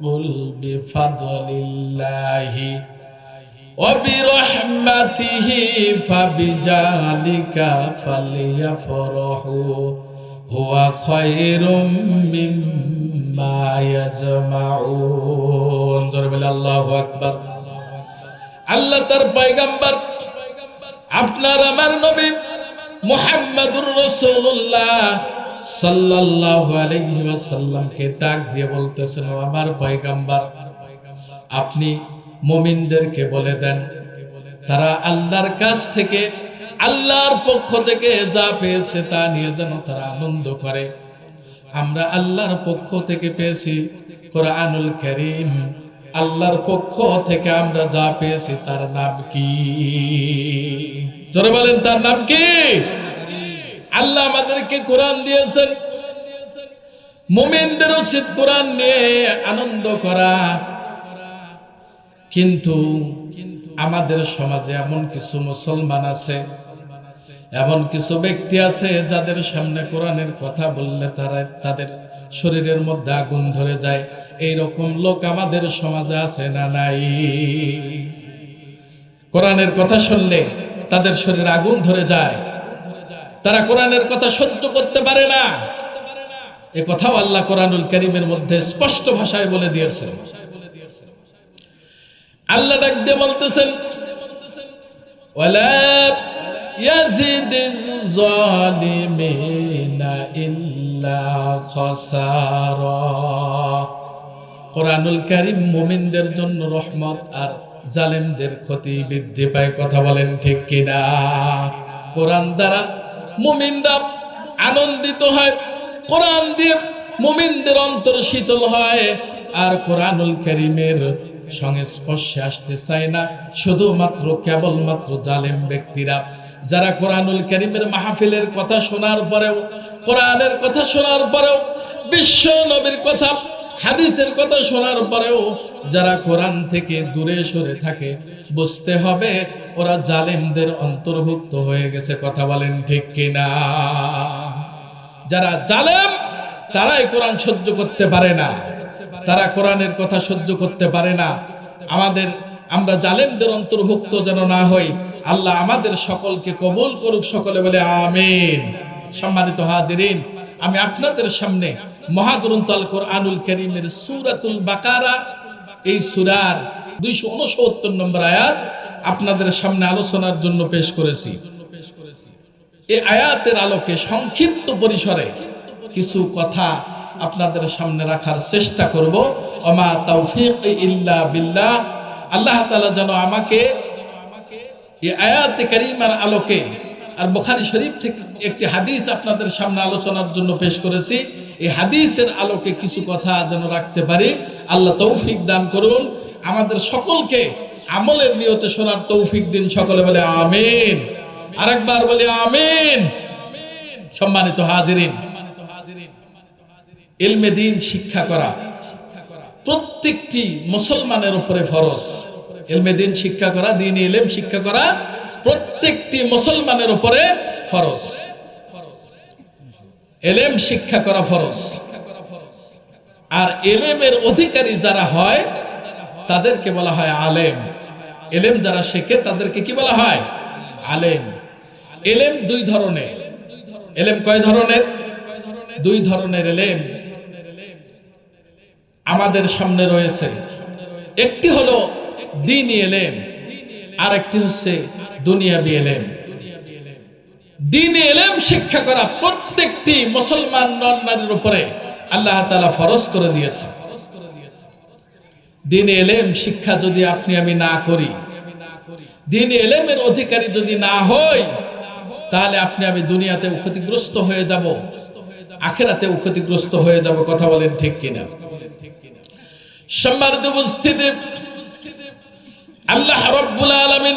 قل بفضل الله وبرحمته فبذلك فليفرحوا هو خير مما يجمعون ضرب الله أكبر আল্লাহ তার পয়গাম্বর আপনার আমার নবী মুহাম্মাদুর রাসূলুল্লাহ সাল্লাল্লাহু আলাইহি ওয়াসাল্লামকে ডাক দিয়ে বলতেছেন, "ও আমার আপনি মুমিনদেরকে বলে দেন। তারা আল্লাহর কাছ থেকে, আল্লাহর পক্ষ থেকে যা পেয়েছে তা নিয়ে যেন তারা আনন্দ করে। আমরা আল্লাহর পক্ষ থেকে পেয়েছি কোরআনুল করিম। আল্লাহর পক্ষ থেকে আমরা যা পেয়েছি তার নাম কি? জোরে বলেন, তার নাম কি? আল্লাহ আমাদেরকে কোরআন দিয়েছেন। মুমিনদের উচিত কোরআন নিয়ে আনন্দ করা। কিন্তু আমাদের সমাজে এমন কিছু মুসলমান আছে, এমন কিছু ব্যক্তি আছে যাদের সামনে কোরআনের কথা বললে তারা তাদের শরীরের মধ্যে আগুন ধরে যায়। এই রকম লোক আমাদের সমাজে আছে না নাই? কোরআনের কথা শুনলে তাদের শরীরে আগুন ধরে যায়। তারা কোরআনের কথা সহ্য করতে পারে না। এ কথাও আল্লাহ কোরআনুল করিমের মধ্যে স্পষ্ট ভাষায় বলে দিয়েছেন। আল্লাহ ডাক দিয়ে বলতেছেন কোরআনুল কারীম মুমিনদের জন্য রহমত আর জালেমদের ক্ষতি বৃদ্ধি পায়, কথা বলেন ঠিক কিনা? কোরআন দ্বারা মুমিনরা আনন্দিত হয়, কোরআন দিয়ে মুমিনদের অন্তর শীতল হয়, আর কোরআনুল করিমের সংস্পর্শে আসতে চায় না। শুধুমাত্র, কেবলমাত্র জালেম ব্যক্তিরা। যারা কোরআনুল করিমের মাহফিলের কথা শোনার পরেও, কোরআনের কথা শোনার পরেও, বিশ্ব নবীর কথা হাদিসের কথা শোনার পরেও যারা কোরআন থেকে দূরে সরে থাকে, বুঝতে হবে ওরা জালেমদের অন্তর্ভুক্ত হয়ে গেছে, কথা বলেন ঠিক কিনা? যারা জালেম, তারাই কোরআন সহ্য করতে পারে না। তারা কোরআনের কথা সহ্য করতে পারে না। আমাদের, আমরা জালেমদের অন্তর্ভুক্ত যেন না হই, আল্লাহ আমাদের সকলকে কবুল করুক সকলে বলে আমিন। সম্মানিত হাজিরিন, আমি আপনাদের সামনে মহাগ্রন্থ আল কোরআনুল করিমের সুরাতুল বাকারা। এই সুরার দুইশো উনসত্তর নম্বর আয়াত আপনাদের সামনে আলোচনার জন্য পেশ করেছি। এই আয়াতের আলোকে সংক্ষিপ্ত পরিসরে কিছু কথা আপনাদের সামনে রাখার চেষ্টা করব। অমা তৌফিক ইল্লা বিল্লাহ। আল্লাহ তালা যেন আমাকে এই আয়াতে করিমার আলোকে আর বোখারি শরীফ থেকে একটি হাদিস আপনাদের সামনে আলোচনার জন্য পেশ করেছি। এই হাদিসের আলোকে কিছু কথা যেন রাখতে পারি। আল্লাহ তৌফিক দান করুন। আমাদের সকলকে আমলের নিয়তে শোনার তৌফিক দিন সকলে বলে আমিন। আরেকবার বলে আমিন। সম্মানিত হাজিরিন, ইলমে দিন শিক্ষা করা প্রত্যেকটি মুসলমানের উপরে ফরজ। ইলমে দিন শিক্ষা করা, দিন ইলেম শিক্ষা করা প্রত্যেকটি মুসলমানের উপরে ফরজ। এলেম শিক্ষা করা ফরজ। আর এলেমের অধিকারী যারা হয়, তাদেরকে বলা হয় আলেম। এলেম যারা শেখে, তাদেরকে কি বলা হয়? আলেম। এলেম দুই ধরনের। এলেম কয় ধরনের? দুই ধরনের এলেম আমাদের সামনে রয়েছে। একটি হলো দিনই এলেম আর একটি হচ্ছে দুনিয়াবি এলেম দিন এলেম শিক্ষা করা প্রত্যেকটি মুসলমান নর নারীর উপরে আল্লাহ তালা ফরজ করে দিয়েছে। দিন এলেম শিক্ষা যদি আপনি আমি না করি, দিন এলেমের অধিকারী যদি না হই, তাহলে আপনি আমি দুনিয়াতে ক্ষতিগ্রস্ত হয়ে যাব আখেরাতেও ক্ষতিগ্রস্ত হয়ে যাব, কথা বলেন ঠিক কিনা? সম্মানিত উপস্থিতি, আল্লাহ রব্বুল আলামিন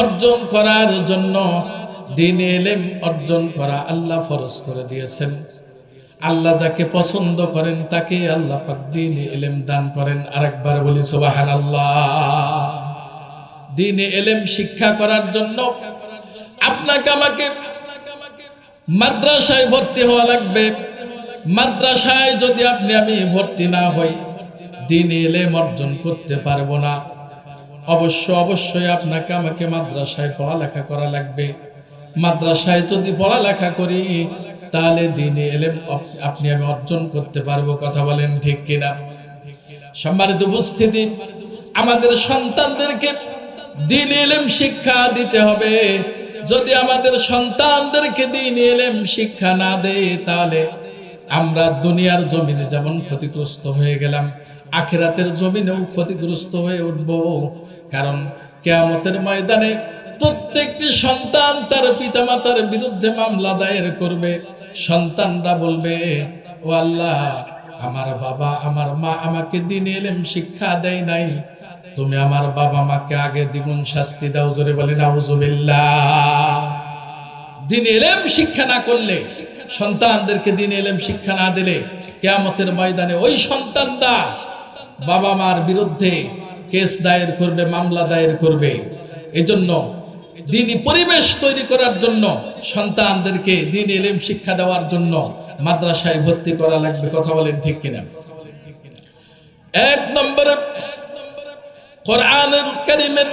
অর্জন করার জন্য দিন এলেম অর্জন করা আল্লাহ ফরজ করে দিয়েছেন। আল্লাহ যাকে পছন্দ করেন তাকে আল্লাহ পাক দিন এলেম দান করেন। আরেকবার বলি সুবাহান আল্লাহ দিন এলেম শিক্ষা করার জন্য আপনাকে আমাকে মাদ্রাসায় ভর্তি হওয়া লাগবে। মাদ্রাসায় যদি আপনি আমি ভর্তি না হই, দিন এলেম অর্জন করতে পারব না। অবশ্য, অবশ্যই আপনাকে, আমাকে মাদ্রাসায় পড়ালেখা করা লাগবে। মাদ্রাসায় যদি পড়ালেখা করি, তাহলে দিনে এলেম আপনি আমি অর্জন করতে পারব, কথা বলেন ঠিক কিনা? সম্মানিত উপস্থিতি, আমাদের সন্তানদেরকে দিন এলেম শিক্ষা দিতে হবে। যদি আমাদের সন্তানদেরকে দিন এলেম শিক্ষা না দেয়, তাহলে আমরা দুনিয়ার জমিনে যেমন ক্ষতিগ্রস্ত হয়ে গেলাম, আখেরাতের জমিনেও ক্ষতিগ্রস্ত হয়ে উঠব। কারণ কেয়ামতের ময়দানে প্রত্যেকটি সন্তান তার পিতামাতার বিরুদ্ধে মামলা দায়ের করবে। সন্তানরা বলবে, ও আল্লাহ, আমার বাবা, আমার মা আমাকে দিন এলেম শিক্ষা দেয় নাই। তুমি আমার বাবা মাকে আগে দ্বিগুণ শাস্তি দাও। জোরে বলে নাউজুবিল্লাহ। দিন এলেম শিক্ষা না করলে, সন্তানদেরকে দিন এলেম শিক্ষা না দিলে কেয়ামতের ময়দানে ওই সন্তানরা বাবা মার বিরুদ্ধে কেস দায়ের করবে, মামলা দায়ের করবে। এজন্য দিনই পরিবেশ তৈরি করার জন্য সন্তানদেরকে দিন এলেম শিক্ষা দেওয়ার জন্য মাদ্রাসায় ভর্তি করা লাগবে। কথা বলেন ঠিক কিনা? এক নম্বরে কোরআনের কারিমের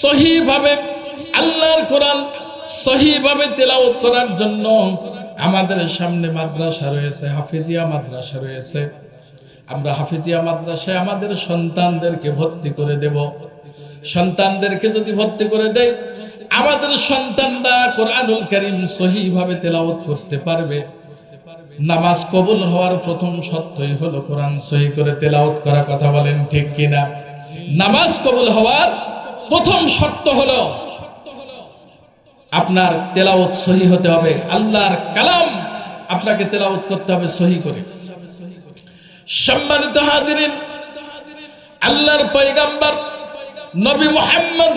সহিভাবে, আল্লাহর কোরআন সহিভাবে তেলাওয়াত করার জন্য আমাদের সামনে মাদ্রাসা রয়েছে, হাফিজিয়া মাদ্রাসা রয়েছে। আমরা হাফিজিয়া মাদ্রাসায় আমাদের সন্তানদেরকে ভর্তি করে দেব। সন্তানদেরকে যদি ভর্তি করে দেয়, আমাদের সন্তানরা কোরআনুল করিম সহিভাবে তেলাওয়াত করতে পারবে। নামাজ কবুল হওয়ার প্রথম শর্তই হলো কোরআন সহি করে তেলাওয়াত করা কথা বলেন ঠিক কিনা? নামাজ কবুল হওয়ার প্রথম শর্ত হলো আপনার তেলাওয়াত সহি হতে হবে। আল্লাহর কালাম আপনাকে তেলাওয়াত করতে হবে সহি করে। সম্মানিত হাজিরিন, আল্লাহর পয়গাম্বর নবী মুহাম্মদ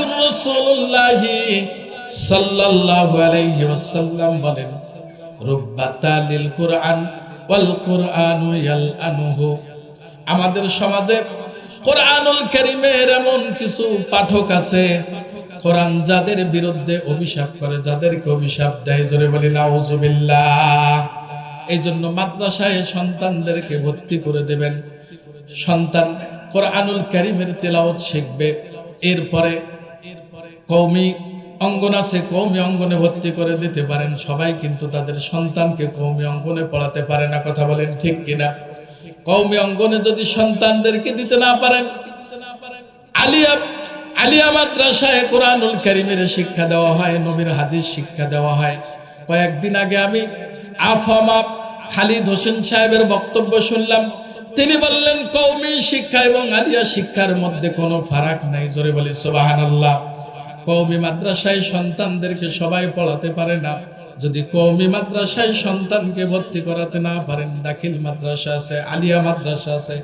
সাল্লাল্লাহু আলাইহি ওয়াসাল্লাম বলেন রুব্বাতালিল কুরআন ওয়াল কুরআনু ইয়ালআনুহু। আমাদের সমাজে কোরআনুল কারীমের এমন কিছু পাঠক আছে, কোরআন যাদের বিরুদ্ধে অভিশাপ করে, যাদেরকে অভিশাপ দেয়, জোরে বলি, নাউজুবিল্লাহ। এই জন্য মাদ্রাসায় সন্তানদেরকে ভর্তি করে দেবেন। সন্তান কোরআনুল কারিমের তেলাওয়াত শিখবে। এরপরে কৌমি অঙ্গন আছে কৌমি অঙ্গনে ভর্তি করে দিতে পারেন। সবাই কিন্তু তাদের সন্তানকে কৌমি অঙ্গনে পড়াতে পারে না, কথা বলেন ঠিক কিনা? কৌমি অঙ্গনে যদি সন্তানদেরকে দিতে না পারেন, আলিয়া আলিয়া মাদ্রাসায় কোরআনুল কারিমের শিক্ষা দেওয়া হয়, নবীর হাদিস শিক্ষা দেওয়া হয়। কয়েকদিন আগে আমি আফামা খালিদ হোসেন সাহেবের বক্তব্য শুনলাম। তিনি বললেন কৌমি শিক্ষা এবং আলিয়া শিক্ষার মধ্যে কোনো ফারাক নাই। জোরে বলি সোবাহান আল্লাহ কৌমি মাদ্রাসায় সন্তানদেরকে সবাই পড়াতে পারে না। যদি কৌমি মাদ্রাসায় সন্তানকে ভর্তি করাতে না পারেন, দাখিল মাদ্রাসা আছে, আলিয়া মাদ্রাসা আছে,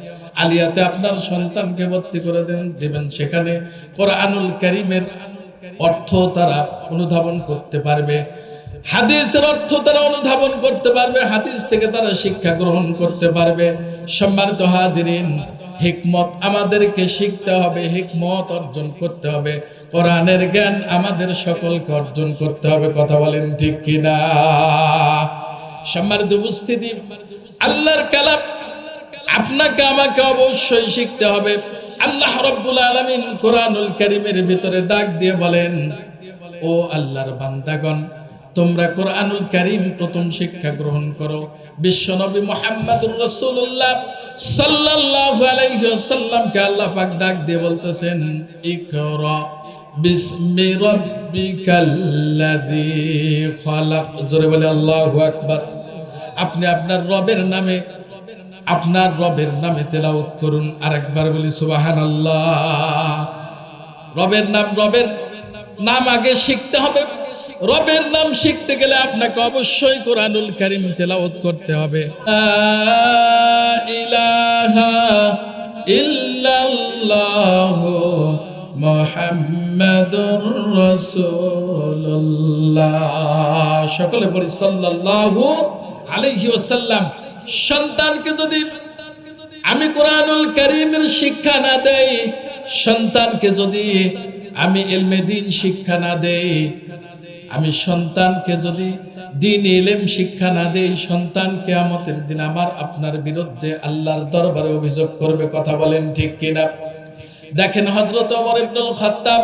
আলিয়াতে আপনার সন্তানকে ভর্তি করে দেন, দিবেন সেখানে। কোরআনুল করিমের অর্থ তারা অনুধাবন করতে পারবে। হাদিসের অর্থ তারা অনুধাবন করতে পারবে, হাদিস থেকে তারা শিক্ষা গ্রহণ করতে পারবে। সম্মানিত হাজিরিন, হিকমত আমাদেরকে শিখতে হবে, হিকমত অর্জন করতে হবে। কোরআনের জ্ঞান আমাদের সকলকে অর্জন করতে হবে, কথা বলেন ঠিক কিনা? সম্মানিত উপস্থিতি, আল্লাহর কালাম আপনাকে, আমাকে অবশ্যই শিখতে হবে। আল্লাহ রব্বুল আলামিন কোরআনুল কারীমের ভিতরে ডাক দিয়ে বলেন, ও আল্লাহর বান্দাগণ তোমরা কোরআনুল কারীম প্রথম শিক্ষা গ্রহণ করো। বিশ্বনবী মুহাম্মদুর রাসূলুল্লাহ সাল্লাল্লাহু আলাইহি ওয়াসাল্লামকে আল্লাহ পাক ডাক দিয়ে বলতেছেন, ইকরা বিসমি রাব্বিকাল্লাযী খালাক। জোরে বলে, আল্লাহু আকবার। আপনি আপনার রবের নামে, আপনার রবের নামে তেলাওয়াত করুন। আরেকবার বলি, সুবহানাল্লাহ। রবের নাম রবের নাম আগে শিখতে হবে। রবের নাম শিখতে গেলে আপনাকে অবশ্যই কোরআনুল করিম তেলাওয়াত করতে হবে। সকলে বলি সাল্লাল্লাহু আলাইহি ওয়াসাল্লাম। সন্তানকে যদি আমি কোরআনুল করিমের শিক্ষা না দেই, সন্তানকে যদি আমি এলমেদিন শিক্ষা না দেই আমি সন্তানকে যদি দিন এলেম শিক্ষা না দেই, সন্তান কেয়ামতের দিন আমার আপনার বিরুদ্ধে আল্লাহর দরবারে অভিযোগ করবে, কথা বলেন ঠিক কিনা? দেখেন হজরত ওমর ইবনুল খাত্তাব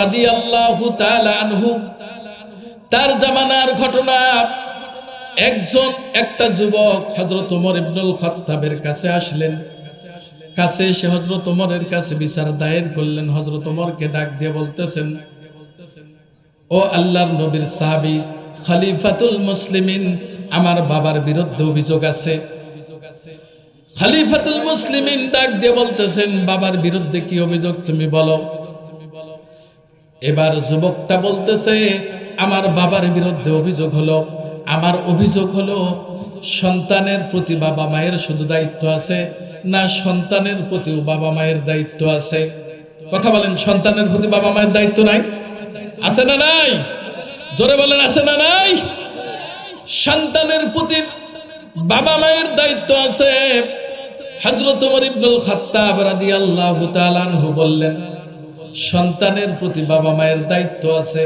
রাদিয়াল্লাহু তাআলা আনহু, তার জামানার ঘটনা, একজন, একটা যুবক হজরত ওমর ইবনুল খাত্তাবের কাছে আসলেন। কাছে এসে হজরত ওমরের কাছে বিচার দায়ের করলেন। হজরত ওমরকে ডাক দিয়ে বলতেছেন ও আল্লাহর নবীর সাহাবী খলিফাতুল মুসলিমিন, আমার বাবার বিরুদ্ধে অভিযোগ আছে। খলিফাতুল মুসলিমিন ডাক দিয়ে বলতেছেন, বাবার বিরুদ্ধে কি অভিযোগ তুমি বলো? এবার যুবকটা বলতেছে, আমার বাবার বিরুদ্ধে অভিযোগ হলো। আমার অভিযোগ হলো, সন্তানের প্রতি বাবা মায়ের শুধু দায়িত্ব আছে, না সন্তানের প্রতিও বাবা মায়ের দায়িত্ব আছে। কথা বলেন, সন্তানের প্রতি বাবা মায়ের দায়িত্ব নাই? আছে না নাই? জোরে বলেন, আছে না নাই? সন্তানের প্রতি বাবা মায়ের দায়িত্ব আছে। হযরত ওমর ইবনুল খাত্তাব রাদিয়াল্লাহু তাআলা আনহু বললেন, সন্তানের প্রতি বাবা মায়ের দায়িত্ব আছে।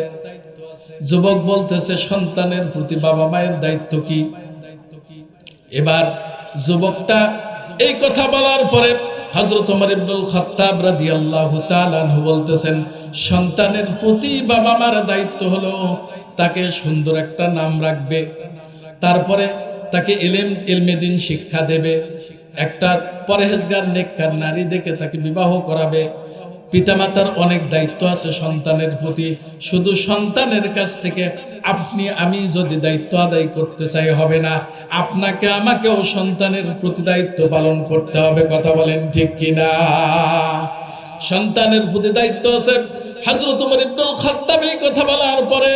যুবক বলতেছে, সন্তানের প্রতি বাবা মায়ের দায়িত্ব কি? এবার যুবকটা এই কথা বলার পরে হযরত ওমর ইবনুল খাত্তাব রাদিয়াল্লাহু তাআলা বলতেছেন, সন্তানের প্রতি বাবা মার দায়িত্ব হলো তাকে সুন্দর একটা নাম রাখবে, তারপরে তাকে এলেম এলমে দিন শিক্ষা দেবে, একটা পরহেজগার, নেককার নারী দেখে তাকে বিবাহ করাবে পিতামাতার অনেক দায়িত্ব আছে সন্তানের প্রতি। শুধু সন্তানের কাছ থেকে আপনি, আমি যদি দায়িত্ব আদায় করতে চাই, হবে না। আপনাকে, আমাকেও সন্তানের প্রতি দায়িত্ব পালন করতে হবে, কথা বলেন ঠিক কিনা? সন্তানের প্রতি দায়িত্ব আছে হযরত ওমর ইবনুল খাত্তাব এই কথা বলার পরে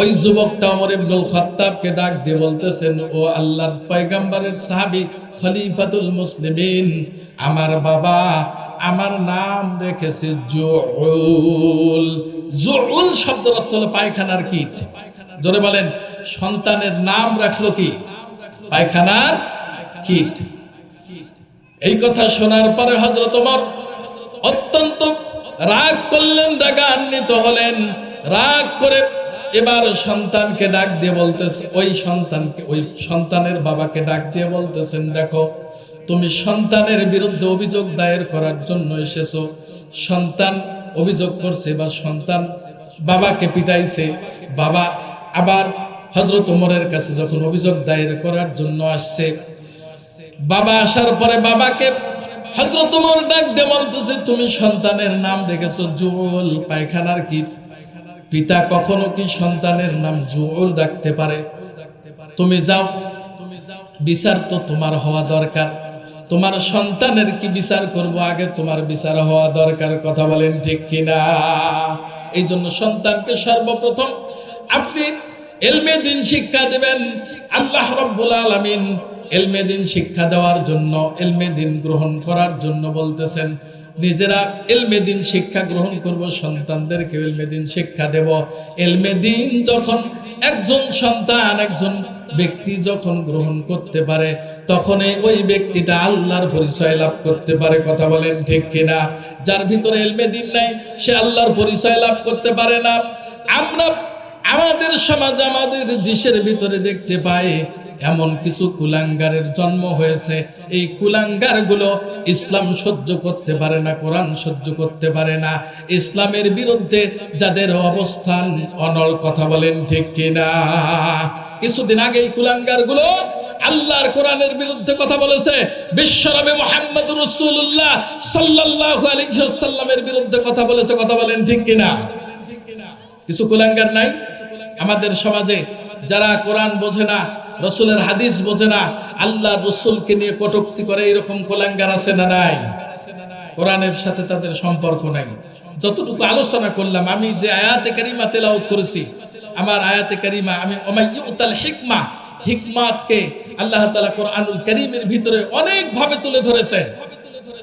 ওই যুবকটা ওমর ইবনুল খাত্তাবকে ডাক দিয়ে বলতেছেন, ও আল্লাহর পয়গম্বরের সাহাবী খলিফাতুল মুসলিমিন, আমার বাবা আমার নাম রেখেছে জুউল। জুউল শব্দের অর্থ হলো পায়খানার কীট। জোরে বলেন, সন্তানের নাম রাখল কি? পায়খানার কীট। এই কথা শোনার পরে হযরত ওমর অত্যন্ত রাগ করলেন, রাগান্বিত হলেন। রাগ করে এবার সন্তানকে ডাক দিয়ে বলতেছে, ওই সন্তানকে, ওই সন্তানের বাবাকে ডাক দিয়ে বলতেছেন, দেখো, তুমি সন্তানের বিরুদ্ধে অভিযোগ দায়ের করার জন্য এসেছ। সন্তান অভিযোগ করছে বা সন্তান বাবাকে পিটাইছে। বাবা আবার হজরত ওমরের কাছে যখন অভিযোগ দায়ের করার জন্য আসছে, বাবা আসার পরে বাবাকে হজরত ওমর ডাক দিয়ে বলতেছে, তুমি সন্তানের নাম রেখেছো জুল পায়খানার কি? পিতা কখনো কি সন্তানের নাম জুল পারে? তুমি যাও, বিচার তো তোমার হওয়া দরকার। তোমার সন্তানের কি বিচার করব? আগে তোমার বিচার হওয়া দরকার। কথা বলেন ঠিক কিনা? এই জন্য সন্তানকে সর্বপ্রথম আপনি এলমে দিন শিক্ষা দেবেন। আল্লাহ রব্বুল আলামিন এলমে দিন শিক্ষা দেওয়ার জন্য, এলমে দিন গ্রহণ করার জন্য বলতেছেন, নিজেরা এলমে দিন শিক্ষা গ্রহণ করব, সন্তানদেরকে এলমে দিন শিক্ষা দেব। এলমে দিন যখন একজন সন্তান, একজন ব্যক্তি যখন গ্রহণ করতে পারে তখন ওই ব্যক্তিটা আল্লাহর পরিচয় লাভ করতে পারে, কথা বলেন ঠিক কিনা? যার ভিতরে এলমে দিন নাই, সে আল্লাহর পরিচয় লাভ করতে পারে না। আমরা আমাদের সমাজ, আমাদের দেশের ভিতরে দেখতে পাই এমন কিছু কুলাঙ্গারের জন্ম হয়েছে। এই কুলাঙ্গারগুলো ইসলাম সহ্য করতে পারে না, কোরআন সহ্য করতে পারে না। ইসলামের বিরুদ্ধে যাদের অবস্থান অনল কথা বলেন ঠিক কিনা? কিছুদিন আগে এই কুলাঙ্গারগুলো আল্লাহর কোরআনের বিরুদ্ধে কথা বলেছে। বিশ্বনবী মোহাম্মদ রসুল্লাহ সাল্লাল্লাহু আলাইহি ওয়াসাল্লামের বিরুদ্ধে কথা বলেছে, কথা বলেন ঠিক কিনা? কিছু কুলাঙ্গার নাই? আমাদের সমাজে যারা কোরআন বোঝে না রসুলের হাদিস বোঝে না, আল্লাহ রসুলকে নিয়ে কটুক্তি করে এরকম কোলাঙ্গার আছে না নাই? কোরআনের সাথে তাদের সম্পর্ক নাই। যতটুকু আলোচনা করলাম, আমি যে আয়াতে কারিমা তেলাউত করেছি, আমার আয়াতে কারিমা, আমি হিকমা, হিকমাতকে আল্লাহ তাআলা কোরআনুল কারীমের ভিতরে অনেকভাবে তুলে ধরেছেন।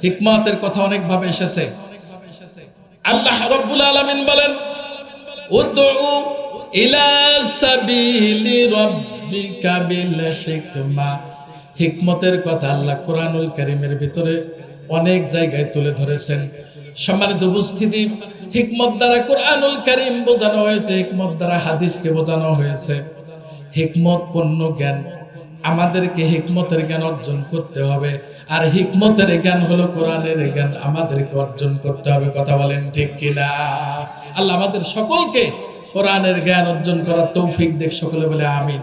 হিকমাতের কথা অনেকভাবে এসেছে। আল্লাহ রব্বুল আলামিন বলেন ইলা সাবিলি হিকমতের কথা আল্লাহ কোরআনুল কারীমের ভিতরে অনেক জায়গায় তুলে ধরেছেন। সম্মানিত উপস্থিতি, হিকমত দ্বারা কোরআনুল কারীম বোঝানো হয়েছে, হিকমত দ্বারা হাদিসকে বোঝানো হয়েছে। হিকমত পূর্ণ জ্ঞান, আমাদেরকে হিকমতের জ্ঞান অর্জন করতে হবে। আর হিকমতের জ্ঞান হলো কোরআনের জ্ঞান, আমাদেরকে অর্জন করতে হবে, কথা বলেন ঠিক কিনা? আল্লাহ আমাদের সকলকে কোরআনের জ্ঞান অর্জন করার তৌফিক দেখ সকলে বলে আমিন।